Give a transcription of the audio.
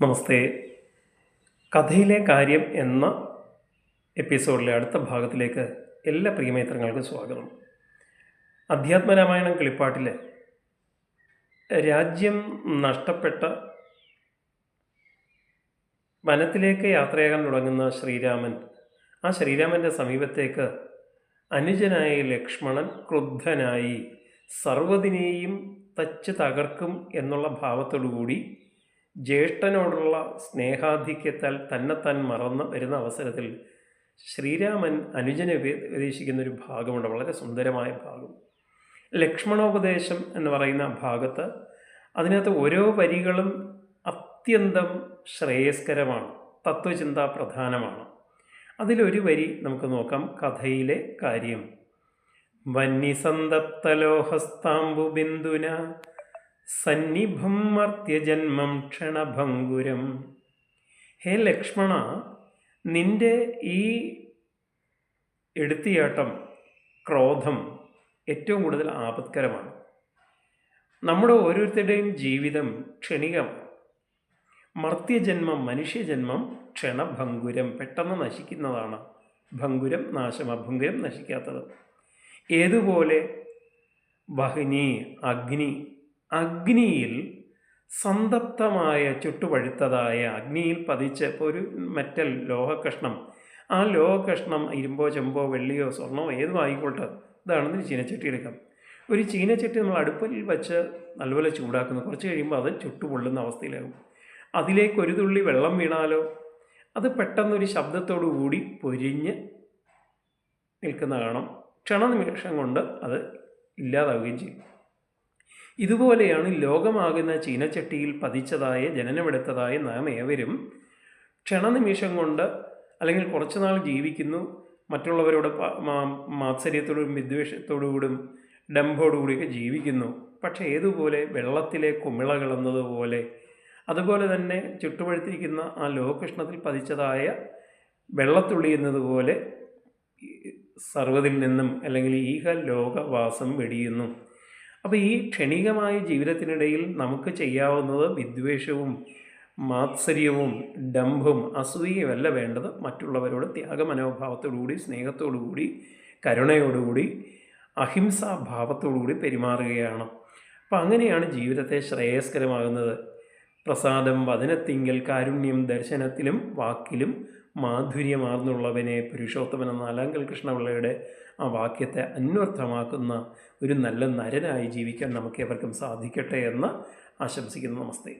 നമസ്തേ. കഥയിലെ കാര്യം എന്ന എപ്പിസോഡിലെ അടുത്ത ഭാഗത്തിലേക്ക് എല്ലാ പ്രിയമേത്രങ്ങൾക്കും സ്വാഗതം. അധ്യാത്മരാമായണം കിളിപ്പാട്ടിലെ രാജ്യം നഷ്ടപ്പെട്ട വനത്തിലേക്ക് യാത്രയാകാൻ തുടങ്ങുന്ന ശ്രീരാമൻ ആ ശ്രീരാമന്റെ സമീപത്തേക്ക് അനുജനായ ലക്ഷ്മണൻ ക്രുദ്ധനായി സർവതിനെയും തച്ച് തകർക്കും എന്നുള്ള ഭാവത്തോടുകൂടി ജ്യേഷ്ഠനോടുള്ള സ്നേഹാധിക്യത്താൽ തന്നെത്താൻ മറന്ന് വരുന്ന അവസരത്തിൽ ശ്രീരാമൻ അനുജനെ ഉപ- ഉപദേശിക്കുന്ന ഒരു ഭാഗമുണ്ട്. വളരെ സുന്ദരമായ ഭാഗം. ലക്ഷ്മണോപദേശം എന്ന് പറയുന്ന ഭാഗത്ത് അതിനകത്ത് ഓരോ വരികളും അത്യന്തം ശ്രേയസ്കരമാണ്. തത്വചിന്ത പ്രധാനമാണ്. അതിലൊരു വരി നമുക്ക് നോക്കാം. കഥയിലെ കാര്യം. വന്യസന്തപ്തലോഹസ്താംബുബിന്ദുന സന്നിഭം മർത്യജന്മം ക്ഷണഭംഗുരം. ഹേ ലക്ഷ്മണ നിന്റെ ഈ എടുത്തിയാട്ടം ക്രോധം ഏറ്റവും കൂടുതൽ ആപത്കരമാണ്. നമ്മുടെ ഓരോരുത്തരുടെയും ജീവിതം ക്ഷണികമാണ്. മർത്യജന്മം മനുഷ്യജന്മം ക്ഷണഭംഗുരം പെട്ടെന്ന് നശിക്കുന്നതാണ് ഭംഗുരം നാശം അഭംഗുരം നശിക്കാത്തത്. ഏതുപോലെ വഹിനി അഗ്നി അഗ്നിയിൽ സന്തപ്തമായ ചുട്ടുപഴുത്തതായ അഗ്നിയിൽ പതിച്ച ഒരു മെറ്റൽ ലോഹകഷ്ണം ആ ലോഹകഷ്ണം ഇരുമ്പോ ചെമ്പോ വെള്ളിയോ സ്വർണമോ ഏതും ആയിക്കോട്ടെ ഇതാണെന്ന് ചീനച്ചട്ടി എടുക്കാം. ഒരു ചീനച്ചട്ടി നമ്മൾ അടുപ്പിൽ വെച്ച് നല്ലപോലെ ചൂടാക്കുന്നു. കുറച്ച് കഴിയുമ്പോൾ അത് ചുട്ടുപൊള്ളുന്ന അവസ്ഥയിലാകും. അതിലേക്ക് ഒരു തുള്ളി വെള്ളം വീണാലോ? അത് പെട്ടെന്നൊരു ശബ്ദത്തോടു കൂടി പൊരിഞ്ഞ് നിൽക്കുന്ന കാണാം. ക്ഷണനിമിഷം കൊണ്ട് അത് ഇല്ലാതാവുകയും ചെയ്യും. ഇതുപോലെയാണ് ലോകമാകുന്ന ചീനച്ചട്ടിയിൽ പതിച്ചതായ ജനനമെടുത്തതായ നാം ഏവരും ക്ഷണനിമിഷം കൊണ്ട് അല്ലെങ്കിൽ കുറച്ചുനാൾ ജീവിക്കുന്നു. മറ്റുള്ളവരോട് മാത്സര്യത്തോടും വിദ്വേഷത്തോടുകൂടും ഡംഭോടുകൂടിയൊക്കെ ജീവിക്കുന്നു. പക്ഷേ ഏതുപോലെ വെള്ളത്തിലെ കുമിളകൾ എന്നതുപോലെ അതുപോലെ തന്നെ ചുട്ടുപഴുത്തിരിക്കുന്ന ആ ലോകകൃഷ്ണത്തിൽ പതിച്ചതായ വെള്ളത്തുള്ളി എന്നതുപോലെ സർവതിൽ നിന്നും അല്ലെങ്കിൽ ഈഹ ലോകവാസം വെടിയുന്നു. അപ്പോൾ ഈ ക്ഷണികമായ ജീവിതത്തിനിടയിൽ നമുക്ക് ചെയ്യാവുന്നത് വിദ്വേഷവും മാത്സര്യവും ഡംഭും അസൂയയുമല്ല വേണ്ടത്. മറ്റുള്ളവരോട് ത്യാഗമനോഭാവത്തോടുകൂടി സ്നേഹത്തോടുകൂടി കരുണയോടുകൂടി അഹിംസാഭാവത്തോടുകൂടി പെരുമാറുകയാണ്. അപ്പം അങ്ങനെയാണ് ജീവിതത്തെ ശ്രേയസ്കരമാകുന്നത്. പ്രസാദം വചനത്തിങ്കൽ കാരുണ്യം ദർശനത്തിലും വാക്കിലും മാധുര്യമാർന്നുള്ളവനെ പുരുഷോത്തമൻ നാലാങ്കൽ കൃഷ്ണപിള്ളയുടെ ആ വാക്യത്തെ അന്വർത്ഥമാക്കുന്ന ഒരു നല്ല നരനായി ജീവിക്കാൻ നമുക്ക് എവർക്കും സാധിക്കട്ടെ എന്ന് ആശംസിക്കുന്നു. നമസ്തേ.